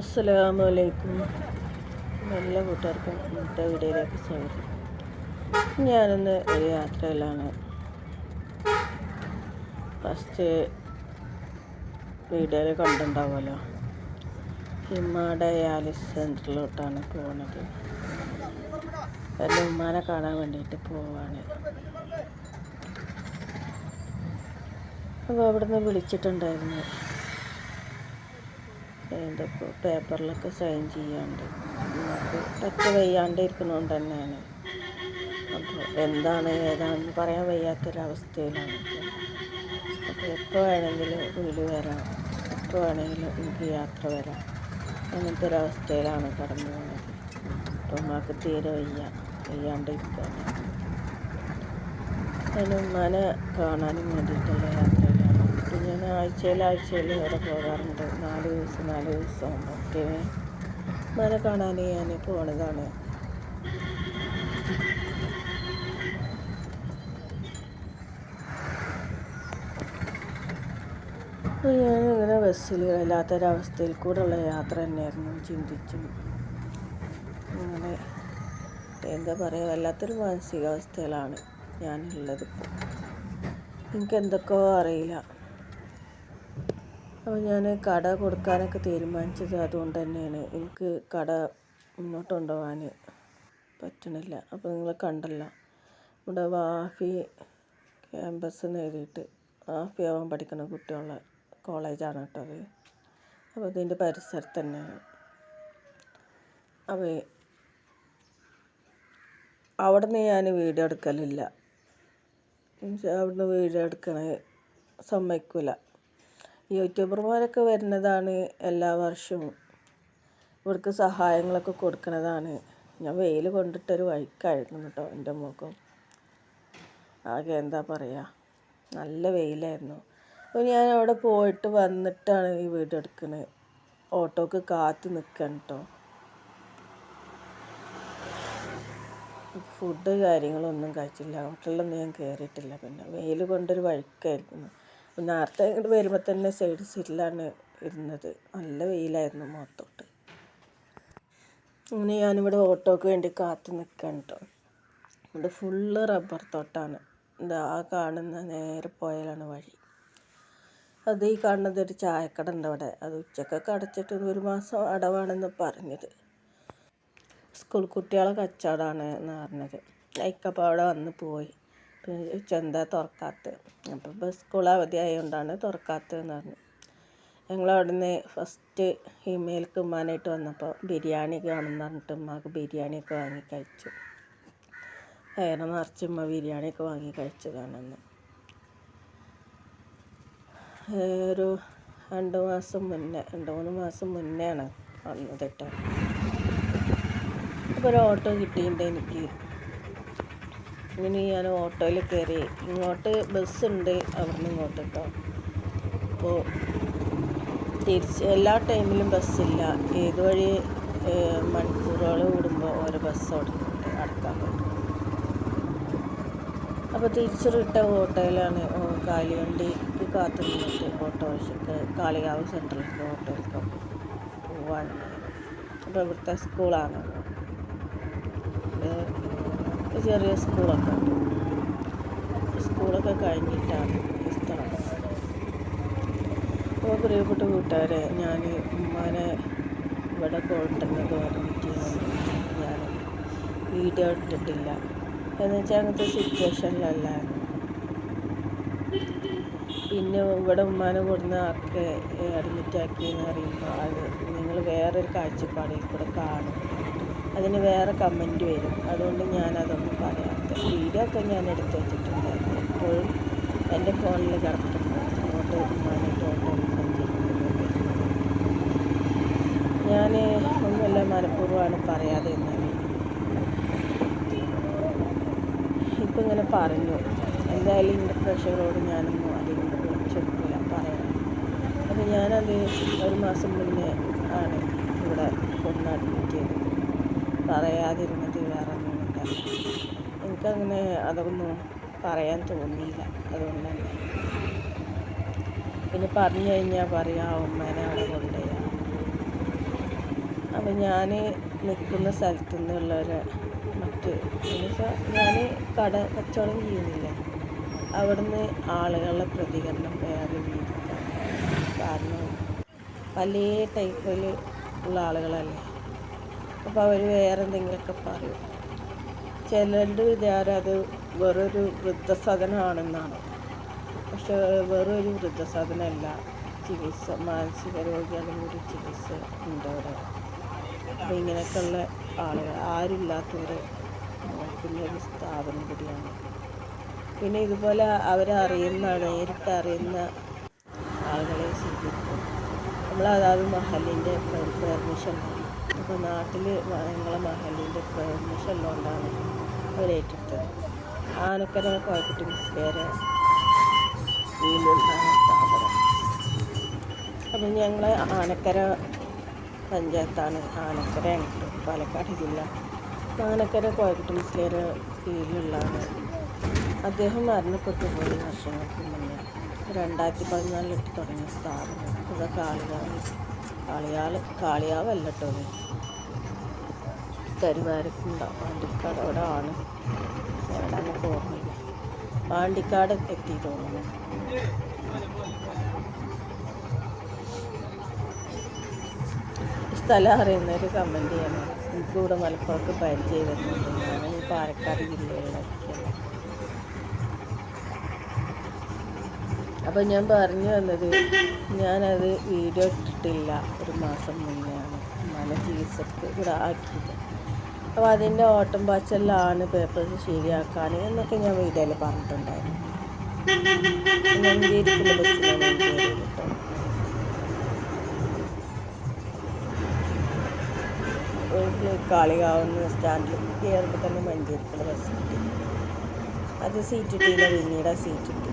അസ്സലാമലൈക്കും. നല്ല കൂട്ടുകാർക്കും ഇന്നത്തെ വീഡിയോയിലേക്ക് സ്വാഗതം. ഞാനിന്ന് ഒരു യാത്രയിലാണ്. ഫസ്റ്റ് വീഡിയോയിൽ കണ്ടുണ്ടാവുമല്ലോ ഹിമ ഡയാലിസ് സെന്ററിലോട്ടാണ് പോകുന്നത് എന്റെ ഉമ്മാനെ കാണാൻ വേണ്ടിയിട്ട് പോവാണ്. അപ്പോൾ അവിടുന്ന് വിളിച്ചിട്ടുണ്ടായിരുന്നു. എന്തൊക്കെ പേപ്പറിലൊക്കെ സൈൻ ചെയ്യാണ്ട്. നമുക്ക് പറ്റ വയ്യാണ്ട് ഇരിക്കുന്നതുകൊണ്ട് തന്നെയാണ്. അപ്പോൾ എന്താണ് ഏതാണെന്ന് പറയാൻ വയ്യാത്തൊരവസ്ഥയിലാണ്. അപ്പോൾ എപ്പോൾ വേണമെങ്കിലും വീട് വരാം. എപ്പോൾ വേണമെങ്കിലും എനിക്ക് യാത്ര വരാം. അങ്ങനത്തെ ഒരവസ്ഥയിലാണ് കടന്നു പോകുന്നത്. അപ്പോൾ ഉമ്മാക്ക് തീരെ വയ്യ. വയ്യാണ്ട് ഇരിക്കുകയാണ് അതിന് ഉമ്മാനെ കാണാനും വേണ്ടിയിട്ടുള്ള അപ്പോൾ ഞാൻ ആഴ്ചയിൽ ആഴ്ചയിൽ ഇവിടെ പോകാറുണ്ട്. നാല് ദിവസം നാല് ദിവസം ആകുമ്പോൾ മല കാണാൻ ഞാൻ പോണതാണ്. അപ്പോൾ ഞാൻ ഇങ്ങനെ ബസ്സിൽ വല്ലാത്തൊരവസ്ഥയിൽ കൂടെയുള്ള യാത്ര തന്നെയായിരുന്നു. ചിന്തിച്ചു അങ്ങനെ എന്താ പറയുക വല്ലാത്തൊരു മാനസികാവസ്ഥയിലാണ് ഞാനുള്ളത്. എനിക്ക് എന്തൊക്കെയോ അറിയില്ല. അപ്പോൾ ഞാൻ കട കൊടുക്കാനൊക്കെ തീരുമാനിച്ചത് അതുകൊണ്ട് തന്നെയാണ്. എനിക്ക് കട മുന്നോട്ട് കൊണ്ടുപോകാൻ പറ്റണില്ല. അപ്പോൾ നിങ്ങൾ കണ്ടല്ലോ. ഇവിടെ വാഫി ക്യാമ്പസ് നേടിയിട്ട് വാഫി ആവാൻ പഠിക്കുന്ന കുട്ടികളുടെ കോളേജാണ് കേട്ടോ അത്. അപ്പോൾ ഇതിന്റെ പരിസരത്ത് തന്നെയാണ്. അപ്പോൾ അവിടുന്ന് ഞാൻ വീഡിയോ എടുക്കലില്ല. അവിടുന്ന് വീഡിയോ എടുക്കണേ സമ്മതിക്കില്ല യൂട്യൂബർമാരൊക്കെ വരുന്നതാണ് എല്ലാ വർഷവും. ഇവർക്ക് സഹായങ്ങളൊക്കെ കൊടുക്കുന്നതാണ്. ഞാൻ വെയിൽ കൊണ്ടിട്ടൊരു വഴിക്കായിരുന്നു കേട്ടോ എന്റെ മുഖം. ആകെ എന്താ പറയുക നല്ല വെയിലായിരുന്നു. അപ്പോൾ ഞാൻ അവിടെ പോയിട്ട് വന്നിട്ടാണ് ഈ വീട് എടുക്കുന്നത് ഓട്ടോക്ക് കാത്തു നിൽക്കണം കേട്ടോ. ഫുഡ് കാര്യങ്ങളൊന്നും കഴിച്ചില്ല. ഹോട്ടലിലൊന്നും ഞാൻ കയറിയിട്ടില്ല. പിന്നെ വെയിൽ കൊണ്ടൊരു വഴിക്കായിരുന്നു. നേരത്തെ ഇങ്ങോട്ട് വരുമ്പോൾ തന്നെ സൈഡ് സീറ്റിലാണ് ഇരുന്നത്. നല്ല വെയിലായിരുന്നു മുഖത്തോട്ട്. അങ്ങനെ ഞാനിവിടെ ഓട്ടോക്ക് വേണ്ടി കാത്ത് നിൽക്കാൻ കേട്ടോ ഇവിടെ ഫുള്ള് റബ്ബർ തോട്ടാണ്. എന്താ ആ കാണുന്ന നേരെ പോയാലാണ് വഴി. അത് ഈ കാണുന്നത് ഒരു ചായക്കട ഉണ്ട് അവിടെ. അത് ഉച്ചക്കൊക്കെ അടച്ചിട്ട് ഒരു മാസം അടവാണെന്ന് പറഞ്ഞത്. സ്കൂൾ കുട്ടികളെ കച്ചവടമാണ് എന്ന് പറഞ്ഞത്. ലൈക്കപ്പോൾ അവിടെ വന്ന് പോയി. പിന്നെ തുറക്കാത്ത അപ്പോൾ ഇപ്പോൾ സ്കൂൾ അവധി ആയതുകൊണ്ടാണ് തുറക്കാത്തതെന്ന് പറഞ്ഞു. ഞങ്ങൾ അവിടുന്ന് ഫസ്റ്റ് ഇമെയിൽക്ക് ഉമ്മാനായിട്ട് വന്നപ്പോൾ ബിരിയാണി കാണുമെന്ന് പറഞ്ഞിട്ട് ഉമ്മാക്ക് ബിരിയാണിയൊക്കെ വാങ്ങി കഴിച്ചു. വയറ് നിറച്ച് ഉമ്മ ബിരിയാണിയൊക്കെ വാങ്ങി കഴിച്ചതാണെന്ന് ഒരു രണ്ട് മാസം മുന്നേ രണ്ട് മൂന്ന് മാസം മുന്നെയാണ് വന്നത് കേട്ടോ. അപ്പോൾ ഒരു ഓട്ടോ കിട്ടിയിട്ടുണ്ട് എനിക്ക്. ഇങ്ങനെ ഞാൻ ഓട്ടോയിൽ കയറി. ഇങ്ങോട്ട് ബസ്സുണ്ട്. അവിടുന്ന് ഇങ്ങോട്ട് കേട്ടോ അപ്പോൾ തിരിച്ച് എല്ലാ ടൈമിലും ബസ്സില്ല. ഏത് വഴി മണിക്കൂറുകൾ കൂടുമ്പോൾ ഓരോ ബസ് ഓടുന്നുണ്ട് അടക്കാൻ അപ്പോൾ തിരിച്ച് വിട്ട ഓട്ടോയിലാണ് കാലിവണ്ടിക്ക് കാത്തു നിന്നിട്ട് ഓട്ടോറിക്ഷക്ക് കാളികാവ് സെന്ററിലേക്ക് ഓട്ടോയിലേക്ക് പോവാണ് അപ്പോൾ ഇവിടുത്തെ സ്കൂളാണ്. ചെറിയ സ്കൂളൊക്കെ. സ്കൂളൊക്കെ കഴിഞ്ഞിട്ടാണ് ഈ അപ്പോൾ പ്രിയപ്പെട്ട കൂട്ടുകാരെ ഞാൻ ഉമ്മാനെ ഇവിടെ കൊണ്ടുവന്നത് പറഞ്ഞിട്ട് ഞാൻ വീഡിയോ ഇട്ടിട്ടില്ല. എന്ന് വെച്ചാൽ അങ്ങനത്തെ സിറ്റുവേഷനിലല്ലായിരുന്നു പിന്നെ ഇവിടെ ഉമ്മാനെ കൊടുന്ന ആക്കെ അഡ്മിറ്റാക്കി എന്ന് പറയുമ്പോൾ അത് നിങ്ങൾ വേറൊരു കാഴ്ചപ്പാടിൽ കൂടെ കാണും. അതിന് വേറെ കമന്റ് വരും. അതുകൊണ്ട് ഞാനതൊന്നും വീഡിയോ ഒക്കെ ഞാൻ എടുത്ത് വെച്ചിട്ടുണ്ടായിരുന്നു. എപ്പോഴും എന്റെ ഫോണിൽ കിടക്കുന്നുണ്ട് അങ്ങോട്ട് ഓട്ടോ ഞാൻ ഒന്നുമല്ല മനഃപൂർവമാണ് പറയാതെ എന്നാണ് ഇപ്പം ഇങ്ങനെ പറഞ്ഞു. എന്തായാലും ഇങ്ങനെ പ്രഷറോട് ഞാനൊന്നും അധികം വെച്ചെടുക്കില്ല പറയണം അപ്പോൾ ഞാനത് ഒരു മാസം മുന്നേ ആണ് ഇവിടെ കൊണ്ട് അഡ്മിറ്റ് ചെയ്തത് പറയാതിരുന്നത് വേറെ ഒന്നുമില്ല എനിക്കങ്ങനെ അതൊന്നും പറയാൻ തോന്നിയില്ല. അതുകൊണ്ട് തന്നെ പിന്നെ പറഞ്ഞു കഴിഞ്ഞാൽ പറയാം ഉമ്മേനെ അവിടെ കൊണ്ടുപോയി അപ്പം ഞാൻ നിൽക്കുന്ന സ്ഥലത്തു നിന്നുള്ളവരെ മറ്റ് ഞാൻ കട കച്ചവടം ചെയ്യുന്നില്ല. അവിടുന്ന് ആളുകളുടെ പ്രതികരണം വേറെ രീതിക്കാണ് കാരണം പല ടൈപ്പിൽ ഉള്ള ആളുകളല്ലേ. അപ്പോൾ അവർ വേറെ എന്തെങ്കിലുമൊക്കെ പറയും. ചിലരുടെ വിചാരം അത് വെറൊരു വൃദ്ധസദനമാണെന്നാണ് പക്ഷെ വെറൊരു വൃദ്ധസദനമല്ല ചികിത്സ മാനസിക രോഗികളും കൂടി ചികിത്സ ഉണ്ട് അവിടെ. അപ്പം ഇങ്ങനെയൊക്കെയുള്ള ആളുകൾ ആരുമില്ലാത്തവരെ നോക്കുന്ന ഒരു സ്ഥാപനം കൂടിയാണ്. പിന്നെ ഇതുപോലെ അവരെ അറിയുന്ന നേരിട്ട് അറിയുന്ന ആളുകളെ സ്വീകരിക്കും. നമ്മൾ അതാത് മഹലിന്റെ പെർമിഷൻ അപ്പോൾ നാട്ടിൽ ഞങ്ങളെ മഹലിന്റെ പെർമിഷൻ ഉള്ളതുകൊണ്ടാണ് അവരേറ്റെടുത്തത് ആനക്കര കോയക്കുട്ടി സ്ഥാപനം അപ്പം ഞങ്ങൾ ആനക്കര പഞ്ചായത്താണ്. ആനക്കര പാലക്കാട് ജില്ല. ആനക്കര കോയക്കുട്ടി മിസ്ലേരെ കീഴിലുള്ളതാണ്. അദ്ദേഹം മരണപ്പെട്ടു പോയി വർഷങ്ങൾക്ക് മുന്നേ. രണ്ടായിരത്തി പതിനാലിലിട്ട് തുടങ്ങിയ സ്ഥാപനം. ഇവിടെ ആളുകൾ കാളിയാൾ കാളിയാവല്ല ഇത്. കരുവാരക്കുണ്ട പാണ്ടിക്കാട് അവിടെ ആണ് എവിടെ നമുക്ക് ഓർമ്മയില്ല. പാണ്ടിക്കാട് എത്തി തോന്നുന്നു. സ്ഥലം അറിയുന്നവർ കമന്റ് ചെയ്യണം. എനിക്കിവിടെ മലപ്പുറത്ത് പരിചയം വരുന്നുണ്ട്. ഞാൻ ഈ പാലക്കാട് ജില്ലകളിലൊക്കെ അപ്പം ഞാൻ പറഞ്ഞു വന്നത് ഞാനത് വീഡിയോ ഇട്ടിട്ടില്ല. ഒരു മാസം മുന്നെയാണ്. മല ചികിത്സക്ക് ഇവിടെ ആക്കിയത്. അപ്പോൾ അതിന്റെ ഓട്ടം പാച്ചലിലാണ് പേപ്പേഴ്സ് ശരിയാക്കാൻ എന്നൊക്കെ ഞാൻ വീഡിയോയിൽ പറഞ്ഞിട്ടുണ്ടായിരുന്നു. കാളികാവുന്ന സ്റ്റാൻഡിൽ കയറുമ്പോൾ തന്നെ മഞ്ചേരിക്കുള്ള ബസ് കിട്ടി. അത് സീറ്റ് ഇട്ടില്ല പിന്നീട് ആ സീറ്റ് കിട്ടി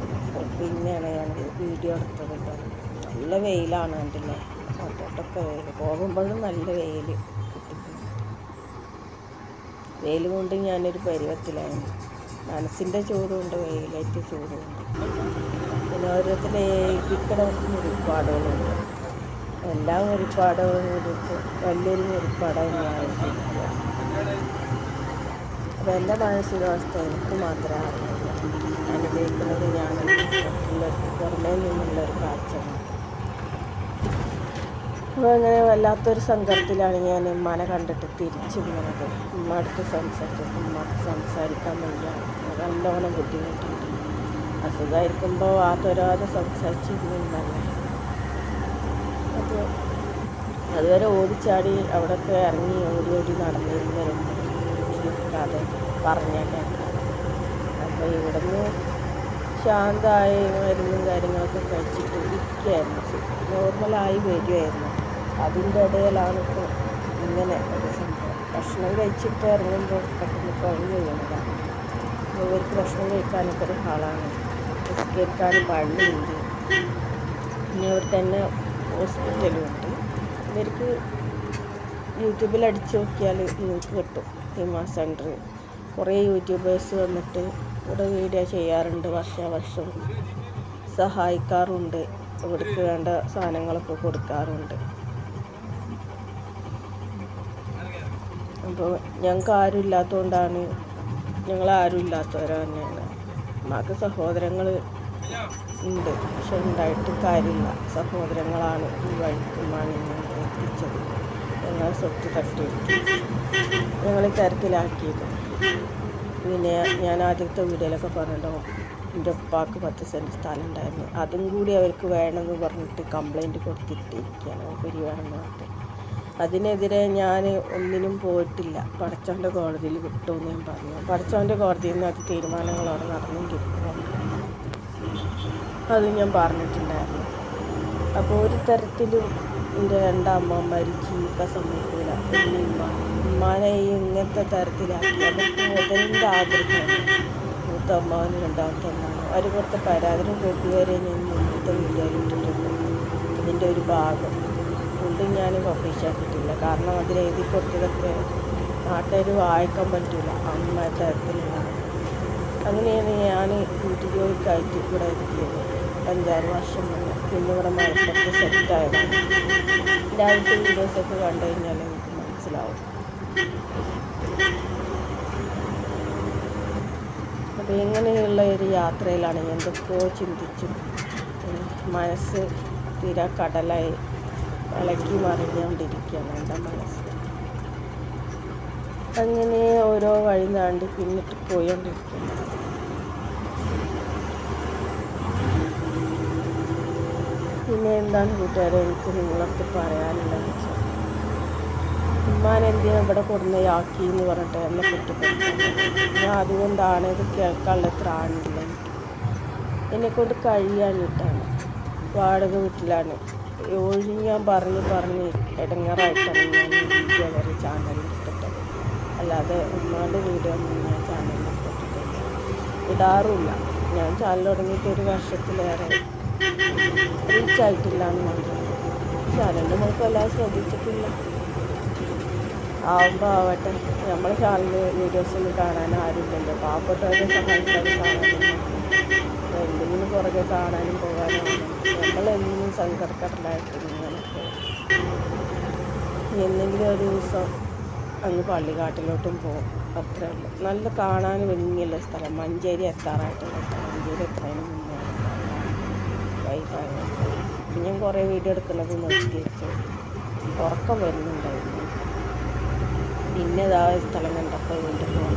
പിന്നെയാണ് ഞാൻ വീഡിയോ എടുത്തത് കേട്ടോ. നല്ല വെയിലാണ് കണ്ടില്ലേ ഓട്ടോട്ടൊക്കെ വെയിൽ പോകുമ്പോഴും നല്ല വെയിൽ വെയിൽ കൊണ്ട് ഞാനൊരു പരുവത്തിലാണ്. മനസ്സിന്റെ ചൂടുണ്ട് വെയിലേറ്റ് ചൂടുണ്ട് പിന്നെ ഓരോരുത്തരെ ഏൽപ്പിക്കണ മുറിപ്പാടുകളുണ്ട്. എല്ലാ മുറിപ്പാടുകളും കൂടിയിട്ട് വലിയൊരു മുറിപ്പാടായി ഞാൻ ഏൽപ്പിക്കുക അപ്പോൾ എന്റെ മാനസികാവസ്ഥ എനിക്ക് മാത്രമേ അറിയുള്ളൂ. അനുഭവിക്കുന്നത് ഞാൻ പുറമേ നിന്നുള്ള ഒരു കാഴ്ച മാത്രം. അപ്പോൾ അങ്ങനെ വല്ലാത്തൊരു സങ്കടത്തിലാണ് ഞാൻ ഉമ്മാനെ കണ്ടിട്ട് തിരിച്ചു പോകുന്നത് ഉമ്മ അടുത്ത് സംസാരിച്ചു ഉമ്മ സംസാരിക്കാൻ വയ്യ. നല്ലോണം ബുദ്ധിമുട്ടുണ്ട് അസുഖമായിരിക്കുമ്പോൾ ആ തൊരാതെ സംസാരിച്ചിരുന്നുണ്ടല്ലേ അപ്പോൾ അതുവരെ ഓടിച്ചാടി അവിടെയൊക്കെ ഇറങ്ങി ഓടി ഓടി നടന്നിരുന്നവരും നിൽക്കാതെ പറഞ്ഞാൽ കേൾക്കാതെ അപ്പോൾ ഇവിടുന്ന് ശാന്തമായി മരുന്നും കാര്യങ്ങളൊക്കെ കഴിച്ചിട്ട് ഇരിക്കുകയായിരുന്നു നോർമലായി വരുമായിരുന്നു അതിന്റെ ഇടയിലാണ് ഇപ്പോൾ ഇങ്ങനെ ഒരു സംഭവം. ഭക്ഷണം കഴിച്ചിട്ട് ഇറങ്ങുമ്പോൾ പെട്ടെന്ന് പണി വീണതാണ് ഇവർക്ക് ഭക്ഷണം കഴിക്കാനൊക്കെ ഒരു ഹാളാണ്. കേൾക്കാനും പള്ളിയുണ്ട് പിന്നെ ഇവിടെ തന്നെ ഹോസ്പിറ്റലും ഉണ്ട്. ഇവർക്ക് യൂട്യൂബിൽ അടിച്ചു നോക്കിയാൽ നിങ്ങൾക്ക് കിട്ടും. ഹിമ സെന്റർ. കുറേ യൂട്യൂബേഴ്സ് വന്നിട്ട് ഇവിടെ വീഡിയോ ചെയ്യാറുണ്ട്. വർഷാവർഷം സഹായിക്കാറുണ്ട്. ഇവിടേക്ക് വേണ്ട സാധനങ്ങളൊക്കെ കൊടുക്കാറുണ്ട്. അപ്പോൾ ഞങ്ങൾക്ക് ആരും ഇല്ലാത്തതുകൊണ്ടാണ് ഞങ്ങൾ ആരും ഇല്ലാത്തവരാ തന്നെയാണ് മാക്ക് സഹോദരങ്ങൾ ഉണ്ട്. പക്ഷെ ഉണ്ടായിട്ട് കാര്യമില്ല. സഹോദരങ്ങളാണ് ഈ വഴിക്കുമാണ് ഞങ്ങൾ എത്തിച്ചത് ഞങ്ങൾ സ്വത്ത് തട്ടി ഞങ്ങളെ തരത്തിലാക്കിയത് പിന്നെ ഞാൻ ആദ്യത്തെ വീഡിയോയിലൊക്കെ പറഞ്ഞിട്ടോ എന്റെ ഉപ്പാക്ക് പത്ത് സെന്റ് സ്ഥലം ഉണ്ടായിരുന്നു അതും കൂടി അവർക്ക് വേണമെന്ന് പറഞ്ഞിട്ട് കംപ്ലൈന്റ് കൊടുത്തിട്ടിരിക്കുകയാണ്. പിരിവാണെന്ന് പറഞ്ഞിട്ട്. അതിനെതിരെ ഞാൻ ഒന്നിനും പോയിട്ടില്ല. പടച്ചോന്റെ കോടതിയിൽ കിട്ടുമെന്ന് ഞാൻ പറഞ്ഞു. പടച്ചോന്റെ കോടതിയിൽ നിന്ന് അത് തീരുമാനങ്ങളോടെ അവിടെ കിട്ടും അത് ഞാൻ പറഞ്ഞിട്ടുണ്ടായിരുന്നു. അപ്പോൾ ഒരു തരത്തിലും എന്റെ രണ്ടമ്മമാർ ജീവിക്കാൻ സമ്മതിക്കില്ല ഉമ്മ ഉമ്മാനെ ഈ ഇങ്ങനത്തെ തരത്തിലാക്കി. അവർക്ക് മുതലിന്റെ ആഗ്രഹമാണ്. മൂത്ത അമ്മാവന് രണ്ടാമത്തെ അമ്മാവന്. അവർ കൊടുത്ത പരാതിനും കോപ്പി വരെ ഞാൻ മുന്നത്തെ വിചാരിച്ചിട്ടുണ്ട് ഇതിന്റെ ഒരു ഭാഗം. ഒന്നും ഞാൻ പബ്ലിഷ് ആക്കിയിട്ടില്ല കാരണം അതിൽ എഴുതി കൊടുത്തതൊക്കെ നാട്ടുകാർ വായിക്കാൻ പറ്റില്ല അമ്മ തരത്തിലുള്ളതാണ്. അങ്ങനെയാണ് ഞാൻ വീട്ടു ജോലിക്കായിട്ട് ഇവിടെ എത്തിയത് അഞ്ചാറ് വർഷം മുന്നേ പിന്നെ ഇവിടെ മലപ്പുറത്ത് സെറ്റായതാണ് രാവിലത്തെ വീഡിയോസൊക്കെ കണ്ടു കഴിഞ്ഞാൽ എനിക്ക് മനസ്സിലാവും. അപ്പോൾ ഇങ്ങനെയുള്ള ഒരു യാത്രയിലാണ് എന്തൊക്കെയോ ചിന്തിച്ചു. മനസ്സ് തീരാ കടലായി. ഇളക്കി മറിഞ്ഞുകൊണ്ടിരിക്കുകയാണ് എന്റെ മനസ്സ്. അങ്ങനെ ഓരോ വഴി താണ്ടി പിന്നിട്ട് പോയിക്കൊണ്ടിരിക്കുന്നു പിന്നെ എന്താണ് കൂട്ടുകാരെ എനിക്ക് നിങ്ങളടുത്ത് പറയാനുള്ളത് വെച്ചാൽ ഉമ്മാൻ എന്തിനാ ഇവിടെ കൊടുന്ന ആക്കി എന്ന് പറഞ്ഞിട്ട് എന്നെ കുറ്റപ്പെടുത്തുന്നത്? ഞാൻ അതുകൊണ്ടാണ് ഇത് കേൾക്കാനുള്ള ത്രാണില്ല എനിക്ക് എന്നെക്കൊണ്ട് കഴിയാനിട്ടാണ് വാടക വീട്ടിലാണ്. ഞാൻ പറഞ്ഞ് പറഞ്ഞ് ഇടങ്ങാറായിട്ടാണ് ഞാൻ വീഡിയോ വരെ ചാനലിൽ ഇട്ടിട്ടത്. അല്ലാതെ ഉമ്മാന്റെ വീഡിയോ ഒന്നും ഞാൻ ചാനലിൽ ഇട്ടിട്ടില്ല. ഇടാറുമില്ല. ഞാൻ ചാനൽ തുടങ്ങിയിട്ട് ഒരു വർഷത്തിലേറെ റീച്ച് ആയിട്ടില്ല എന്ന് മാത്രം ചാനലിൽ നമുക്ക് എല്ലാം ശ്രദ്ധിച്ചിട്ടില്ല. ആവുമ്പോൾ ആവട്ടെ. നമ്മളെ ചാനൽ വീഡിയോസ് ഒന്നും കാണാൻ ആരുമില്ലല്ലോ. പാവപ്പെട്ടവരെ സഹായിക്കാൻ കാണാനും എന്തെങ്കിലും പുറകെ കാണാനും പോകാനും നമ്മളെന്നും സങ്കടക്കടലായിട്ട് ഇങ്ങനെ പോകും എന്തെങ്കിലും ഒരു ദിവസം അങ്ങ് പള്ളിക്കാട്ടിലോട്ടും പോകും. അത്രേ ഉള്ളൂ. നല്ല കാണാൻ ഭംഗിയുള്ള സ്ഥലം. മഞ്ചേരി എത്താറായിട്ടുള്ള സ്ഥലം. മഞ്ചേരി എത്താനും മുന്നേ ഞാൻ കുറേ വീഡിയോ എടുക്കുന്നത് നിർത്തി ഉറക്കം വരുന്നുണ്ടായിരുന്നു. പിന്നെ ഇതാ സ്ഥലം കണ്ടപ്പോൾ വീണ്ടും പോകാൻ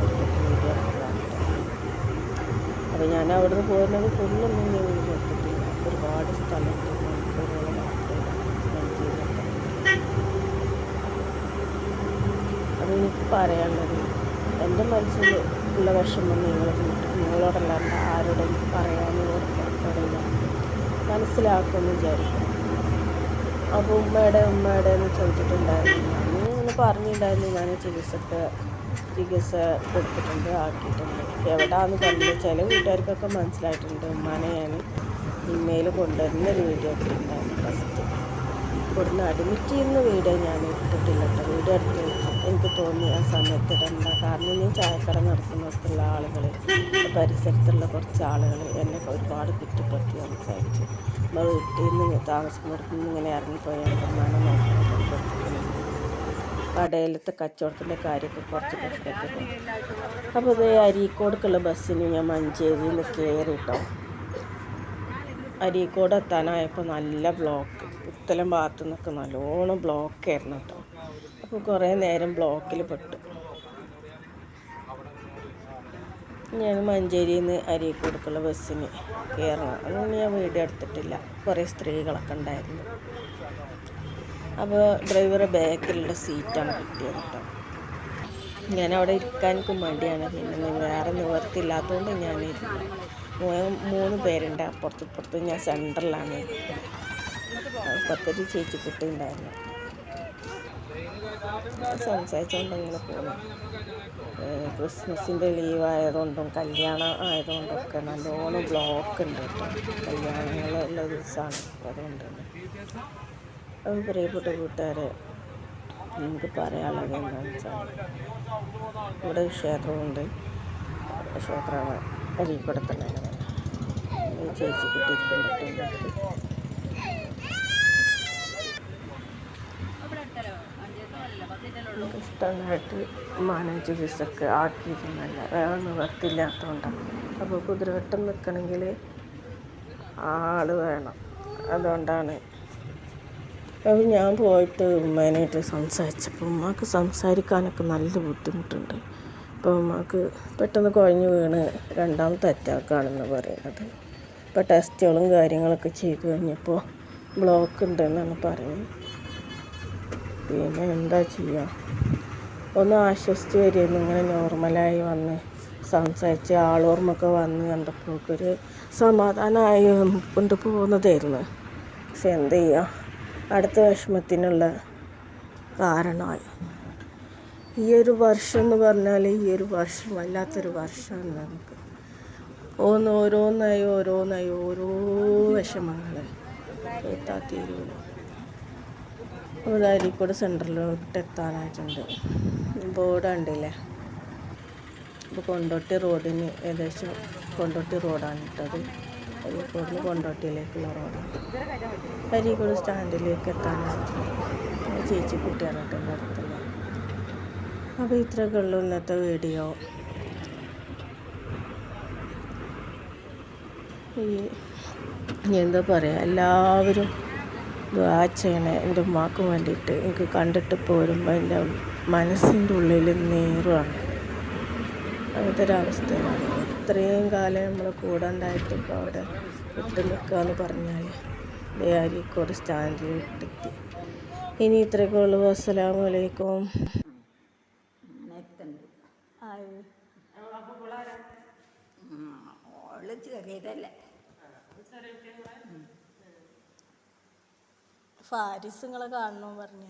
അപ്പോൾ ഞാൻ അവിടെ നിന്ന് പോകുന്നത് ഫുള്ളൊന്നും ഞാൻ എടുത്തിട്ടില്ല ഒരുപാട് യാത്രയിലാണ് മഞ്ചേരിയൊക്കെ അത് എനിക്ക് പറയാനുള്ളത്. എന്റെ മനസ്സിൽ ഉള്ള വിഷമം നിങ്ങൾ നിങ്ങളോടല്ലാണ്ട് ആരോടും പറയാനോ പുറപ്പെടില്ല. മനസ്സിലാക്കുമെന്ന് വിചാരിക്കും അപ്പോൾ ഉമ്മയുടെ ഉമ്മയുടെ എന്ന് ചോദിച്ചിട്ടുണ്ടായിരുന്നു. ഞാൻ ഇങ്ങനെ പറഞ്ഞിട്ടുണ്ടായിരുന്നു. ഞാൻ ചികിത്സക്ക് ചികിത്സ കൊടുത്തിട്ടുണ്ട് ആക്കിയിട്ടുണ്ട്. എവിടാന്ന് പറഞ്ഞത് ചില വീട്ടുകാർക്കൊക്കെ മനസ്സിലായിട്ടുണ്ട്. ഉമ്മാനെ ഞാൻ ഇമ്മയിൽ കൊണ്ടുവരുന്ന ഒരു വീഡിയോ ഒക്കെ ഉണ്ടായിരുന്നു ഫസ്റ്റ് ഇവിടുന്ന് അഡ്മിറ്റ് ചെയ്യുന്ന വീഡിയോ ഞാൻ ഇട്ടിട്ടില്ല കേട്ടോ വീഡിയോ എടുത്ത് എനിക്ക് തോന്നി ആ സമയത്ത് ഇടണ്ട കാരണം ഞാൻ ചായക്കട നടത്തുന്നിടത്തുള്ള ആളുകൾ പരിസരത്തുള്ള കുറച്ച് ആളുകൾ എന്നെ ഒരുപാട് കുറ്റപ്പെടുത്തി സംസാരിച്ചു. നമ്മൾ വീട്ടിൽ നിന്ന് താമസിക്കുന്നിടത്ത് നിന്ന് ഇങ്ങനെ ഇറങ്ങിപ്പോയാൽ ഉമ്മാനെ നോക്കണം കടയിലത്തെ കച്ചവടത്തിന്റെ കാര്യമൊക്കെ കുറച്ച് കഷ്ടപ്പെട്ടു അപ്പോൾ ഇത് അരീക്കോടുക്കുള്ള ബസ്സിന് ഞാൻ മഞ്ചേരിയിൽ നിന്ന് കയറി കേട്ടോ. അരീക്കോട് എത്താനായപ്പോൾ നല്ല ബ്ലോക്ക് പുത്തലം ഭാഗത്തു നിന്നൊക്കെ നല്ലോണം ബ്ലോക്കായിരുന്നു കേട്ടോ. അപ്പോൾ കുറേ നേരം ബ്ലോക്കിൽ പെട്ടു. ഞാൻ മഞ്ചേരിയിൽ നിന്ന് അരീക്കോടുക്കുള്ള ബസ്സിന് കയറണം. അതൊന്നും ഞാൻ വീഡിയോ എടുത്തിട്ടില്ല. കുറേ സ്ത്രീകളൊക്കെ ഉണ്ടായിരുന്നു. അപ്പോൾ ഡ്രൈവറെ ബാക്കിലുള്ള സീറ്റാണ് കിട്ടിയത് കേട്ടോ. ഞാൻ അവിടെ ഇരിക്കാൻ മടിയാണ്. പിന്നെ വേറെ നിവർത്തില്ലാത്തതുകൊണ്ട് ഞാൻ മൂന്ന് പേരുണ്ട്. അപ്പുറത്ത് ഇപ്പുറത്ത് ഞാൻ സെന്ററിലാണ് അപ്പുറത്തൊരു ചേച്ചിക്കുട്ടി ഉണ്ടായിരുന്നു സംസാരിച്ചുകൊണ്ട് ഇങ്ങനെ പോകുന്നു ക്രിസ്മസിന്റെ ലീവ് ആയതുകൊണ്ടും കല്യാണം ആയതുകൊണ്ടൊക്കെ നല്ലോണം ബ്ലോക്ക് ഉണ്ട് കല്യാണങ്ങളുള്ള ദിവസമാണ്. അതുകൊണ്ട് തന്നെ. അത് പ്രിയപ്പെട്ട കൂട്ടുകാരെ നമുക്ക് പറയാനുള്ളത് എന്താണെന്ന് വെച്ചാൽ ഇവിടെ ക്ഷേത്രമുണ്ട്. ക്ഷേത്രമാണ് അരീക്കോടെ ഈ ചേച്ചി കുട്ടിയിരിക്കുന്നുണ്ട് നമുക്ക് ഇഷ്ടമായിട്ട് മാനേജ് ഫീസൊക്കെ ആക്കിയിരുന്നല്ല. വേറെ നിവർത്തില്ലാത്തതുകൊണ്ടാണ് അപ്പോൾ കുതിരവട്ടം നിൽക്കണമെങ്കിൽ ആൾ വേണം. അതുകൊണ്ടാണ് അപ്പോൾ ഞാൻ പോയിട്ട് ഉമ്മേനായിട്ട് സംസാരിച്ചപ്പോൾ ഉമ്മാക്ക് സംസാരിക്കാനൊക്കെ നല്ല ബുദ്ധിമുട്ടുണ്ട്. അപ്പോൾ ഉമ്മാക്ക് പെട്ടെന്ന് കുഴഞ്ഞു വീണ് രണ്ടാമത്തെ അറ്റാക്കാണെന്ന് പറയുന്നത്. അപ്പോൾ ടെസ്റ്റുകളും കാര്യങ്ങളൊക്കെ ചെയ്ത് കഴിഞ്ഞപ്പോൾ ബ്ലോക്ക് ഉണ്ടെന്നാണ് പറയുന്നത്. പിന്നെ എന്താ ചെയ്യുക ഒന്ന് ആശ്വസിച്ച് വരികയെന്ന് ഇങ്ങനെ നോർമലായി വന്ന് സംസാരിച്ച് ആളോർമ്മൊക്കെ വന്ന് കണ്ടപ്പോൾ ഒരു സമാധാനമായി കൊണ്ട് പോകുന്നതായിരുന്നു. പക്ഷെ എന്ത് ചെയ്യുക അടുത്ത വിഷമത്തിനുള്ള കാരണമായി. ഈ ഒരു വർഷം എന്ന് പറഞ്ഞാൽ ഈ ഒരു വർഷം വല്ലാത്തൊരു വർഷമാണ് നമുക്ക്. ഓന്ന് ഓരോന്നായി ഓരോന്നായി ഓരോ വിഷമങ്ങൾ എത്താ തീരൂല. അപ്പോൾ സെന്ററിലോട്ട് എത്താനായിട്ടുണ്ട്. ബോർഡ് കണ്ടില്ലേ? അപ്പോൾ കൊണ്ടോട്ടി റോഡിന് ഏകദേശം കൊണ്ടോട്ടി റോഡാണ് ഇട്ടത്. അരീക്കോട് കൊണ്ടോട്ടിയിലേക്കുള്ള റോഡാണ്. അരീക്കോട് സ്റ്റാൻഡിലേക്ക് എത്താനാണ് ചേച്ചി കുട്ടികളായിട്ട് കേട്ടോ എന്റെ അപ്പോൾ ഇത്രയൊക്കെ ഉള്ളൂ ഇന്നത്തെ വീഡിയോ. ഈ എന്താ പറയുക എല്ലാവരും ദ്വാ ചെയ്യണേ എന്റെ ഉമ്മാക്ക് വേണ്ടിയിട്ട് എനിക്ക് കണ്ടിട്ട് പോരുമ്പോൾ എന്റെ മനസ്സിന്റെ ഉള്ളിൽ നേരുവാണ് അങ്ങനത്തെ ഒരു അവസ്ഥയിലാണ്. ഇത്രയും കാലം നമ്മൾ കൂടെ ഉണ്ടായിട്ട് ഇപ്പോൾ അവിടെ വിട്ട് നിൽക്കുക എന്ന് പറഞ്ഞാൽ അരീക്കോട് സ്റ്റാൻഡിൽ വിട്ടെത്തി ഇനി ഇത്രയൊക്കെ ഉള്ളൂ. അസ്സലാം വലൈക്കും നെത്തുണ്ട് ഹായ് ഓൾ ചെറിയതല്ലേ. ഫാരിസ് നിങ്ങളെ കാണണോ പറഞ്ഞു